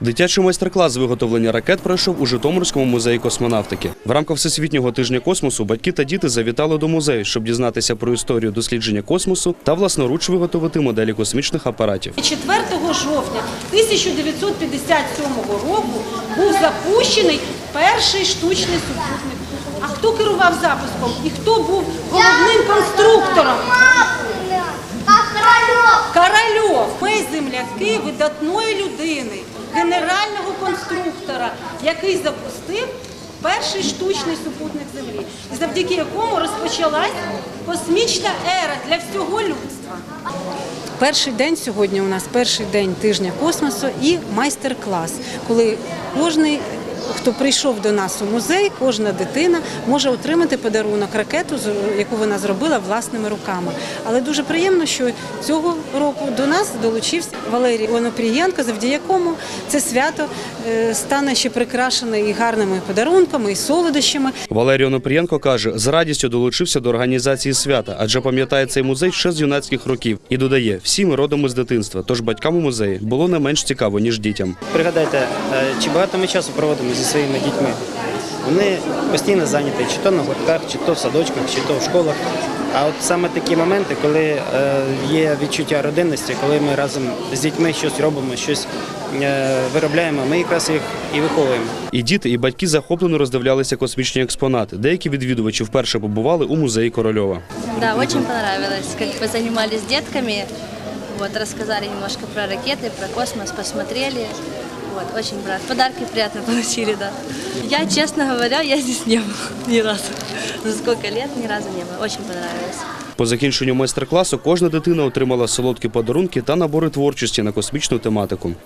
Дитячий майстер-клас з виготовлення ракет пройшов у Житомирському музеї космонавтики. В рамках Всесвітнього тижня космосу батьки та діти завітали до музею, щоб дізнатися про історію дослідження космосу та власноруч виготовити моделі космічних апаратів. 4 жовтня 1957 року був запущений перший штучний супутник. А хто керував запуском і хто був головним конструктором? Корольов. Ми земляки видатної людини, конструктора, який запустив перший штучний супутник Землі, завдяки якому розпочалась космічна ера для всього людства. Перший день сьогодні у нас перший день тижня космосу і майстер-клас, коли кожний. Хто прийшов до нас у музей, кожна дитина може отримати подарунок ракету, з- яку вона зробила власними руками. Але дуже приємно, що цього року до нас долучився Валерій Онопрієнко, завдяки якому це свято е, стане ще прикрашене і гарними подарунками, і солодощами. Валерій Онопрієнко каже, з радістю долучився до організації свята, адже пам'ятає цей музей ще з юнацьких років і додає, всі ми родом із дитинства, тож батькам у музеї було не менш цікаво ніж дітям. Пригадайте, е, чи багато ми часу проводимо зі своїми дітьми. Вони постійно зайняті, чи то на гуртках, чи то в садочках, чи то в школах. А от саме такі моменти, коли е, є відчуття родинності, коли ми разом з дітьми щось робимо, щось е, виробляємо, ми якраз їх і виховуємо. І діти, і батьки захоплено роздивлялися космічні експонати. Деякі відвідувачі вперше побували у музеї Корольова. Да, очень понравилось, как вы занимались с детками, вот, рассказали немножко про ракеты, про космос, посмотрели. Вот, очень приятно. Подарки приятно получили, да. Я, честно говоря, я здесь не была ни разу. За сколько лет ни разу не была. Очень понравилось. По закінченню майстер-класу кожна дитина отримала солодкі подарунки та набори творчості на космічну тематику.